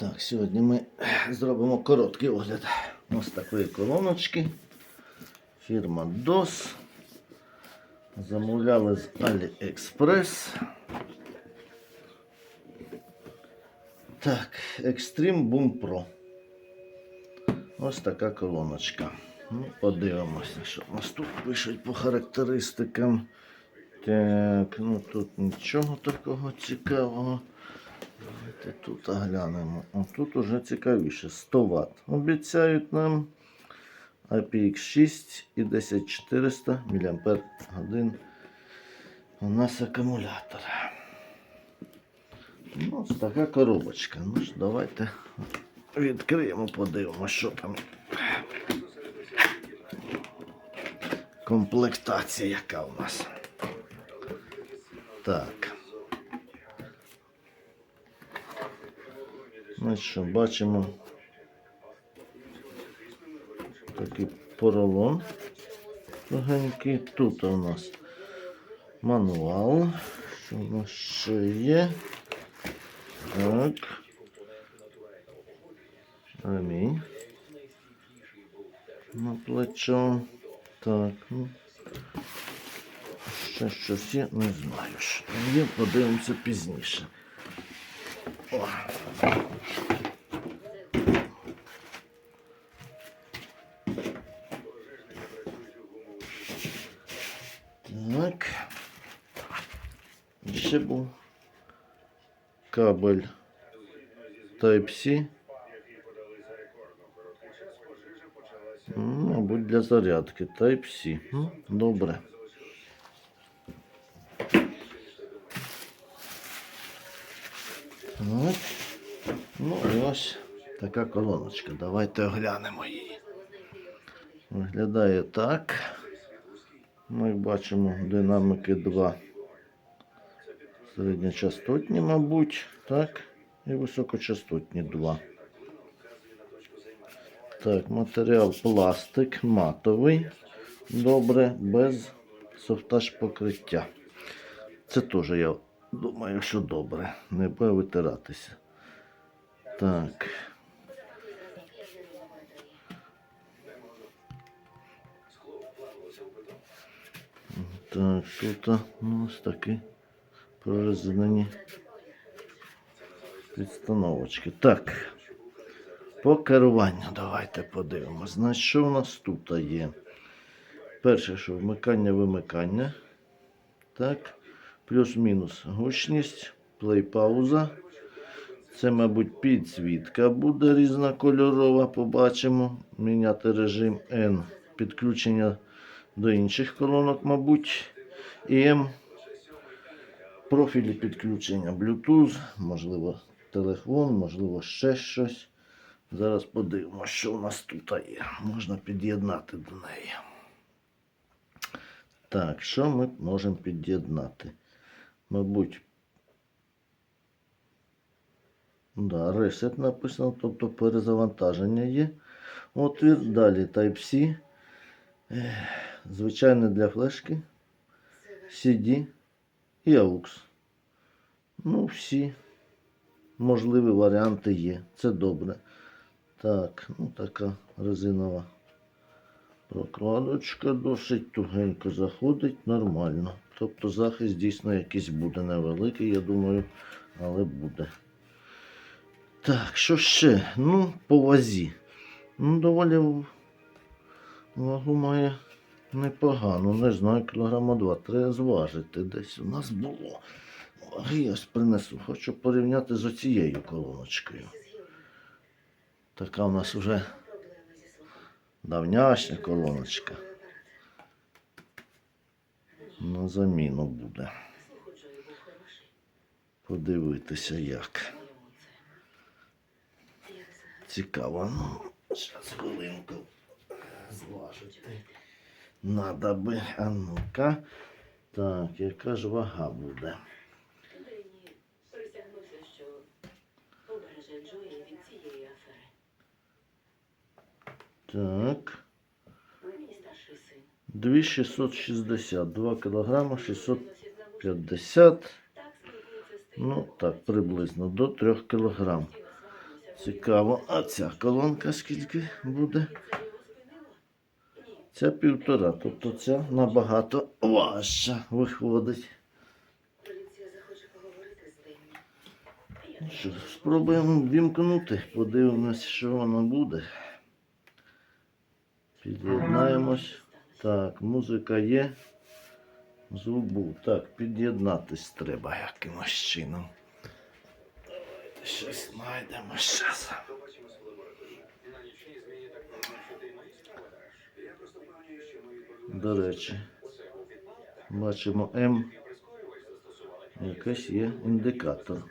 Так, сьогодні ми зробимо короткий огляд ось такої колоночки. Фірма DOS. Замовляли з AliExpress. Так, Extreme Boom Pro. Ось така колоночка. Ну, подивимося, що у нас тут пишуть по характеристикам. Так, ну тут нічого такого цікавого. Давайте тут глянемо. О, тут уже цікавіше. 100 Вт. Обіцяють нам IPX6 і 10400 мАч у нас акумулятор. Ну, ось така коробочка. Ну ж, давайте відкриємо, подивимося, що там. Комплектація яка у нас. Так. Ну що, бачимо такий поролон легенький. Тут у нас мануал. Що у нас ще є? Так. Амінь. На плечо. Так, ну. Ще щось є, не знаю. Що є, подивимося пізніше. О. Так. І Ще був кабель Type-C. Ну, Мабуть, для зарядки Type-C. Добре. Так. Ну і ось така колоночка. Давайте оглянемо її. Виглядає так. Ми бачимо динамики 2. Середньочастотні, мабуть, так, і високочастотні 2. Так, матеріал пластик матовий. Добре, без софтаж покриття. Це теж я думаю, що добре. Не буде витиратися. Так. Так, тут ну, ось такі прорезинені підстановочки. Так. По керуванню давайте подивимося. Значить, що у нас тут є? Перше, що вмикання-вимикання. Так. Плюс-мінус гучність, плей-пауза. Це, мабуть, підсвітка буде різнокольорова. Побачимо. Міняти режим N. Підключення до інших колонок, мабуть. І М. Профілі підключення Bluetooth, можливо, телефон, можливо, ще щось. Зараз подивимося, що у нас тут є. Можна під'єднати до неї. Так, що ми можемо під'єднати? Мабуть, да, Reset написано, тобто перезавантаження є. Отвір. Далі Type-C. Звичайне для флешки. CD і AUX. Ну, всі можливі варіанти є. Це добре. Так, ну така резинова прокладочка досить тугенько заходить, нормально. Тобто захист дійсно якийсь буде невеликий, я думаю, але буде. Так, що ще? Ну, по вазі. Ну, доволі вагу має непогано. Не знаю, кілограма два. Треба зважити. Десь у нас було. Я ось принесу. Хочу порівняти з оцією колоночкою. Така у нас вже давняшня колоночка. На заміну буде. Подивитися як. Цікаво. Ну, зараз хвилинку зважити. Надо би. А ну-ка. Так, яка ж вага буде? Нині 2660, 2 кг 650. Так спілкується з Ну так, приблизно до 3 кг. Цікаво, а ця колонка скільки буде? Ця півтора, тобто ця набагато важча виходить. Ну що, спробуємо вімкнути, подивимось, що воно буде. Під'єднаємось. Так, музика є. Звук був. Так, під'єднатись треба якимось чином. Давайте щось знайдемо зараз. До речі, бачимо М. Якийсь є індикатор.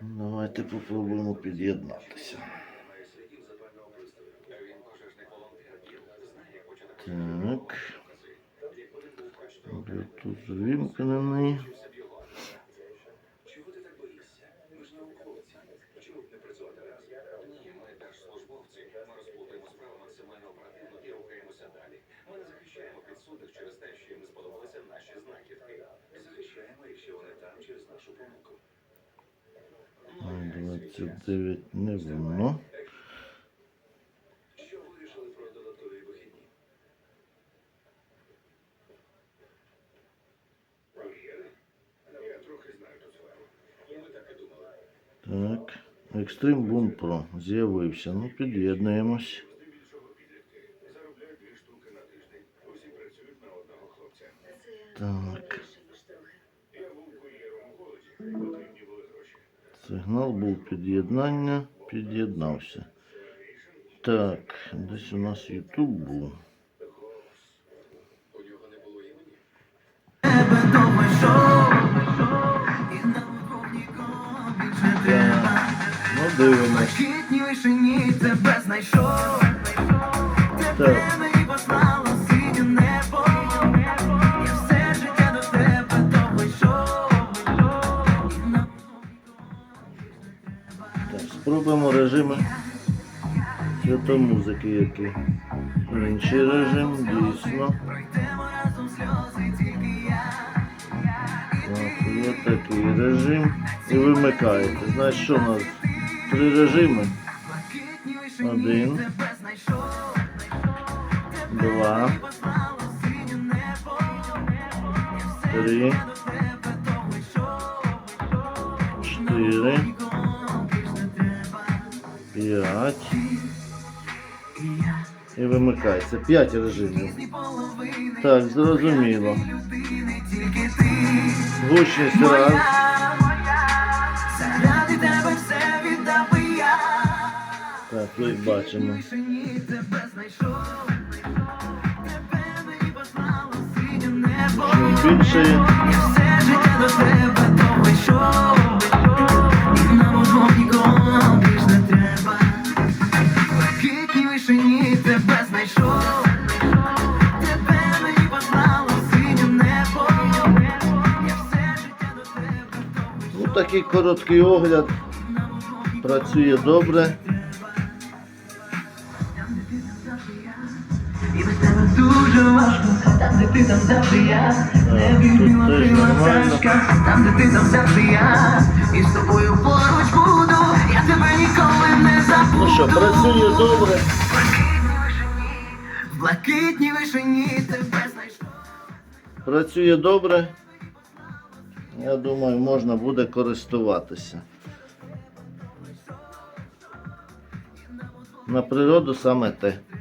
Давайте попробуємо під'єднатися. Через нашу помилку. 29 не воно. Що вирішили про додаткові вихідні? Я трохи знаю ту сферу. Ми так і думали. Так. Extreme Boom Pro з'явився. Ну, під'єднуємось. Так. Сигнал був під'єднання. Під'єднався. Так, десь у нас YouTube був. І на Так, спробуємо режими святомузики, які. Інший режим, дійсно. Так, є такий режим. І вимикаєте. Значить, що у нас? Три режими. Один. Два, три, чотири, п'ять. І вимикається. П'ять режимів. Так, зрозуміло. Гучність раз. Життя до тебе довго Ну, такий короткий огляд. Працює добре. І без тебе дуже важко, там де ти там завжди я, не крила нормально. пташка, там де ти там завжди я, і з тобою поруч буду, я тебе ніколи не забуду. Ну що, працює добре. В блакитній вишені тебе знайшов. Працює добре. Я думаю, можна буде користуватися. На природу саме те.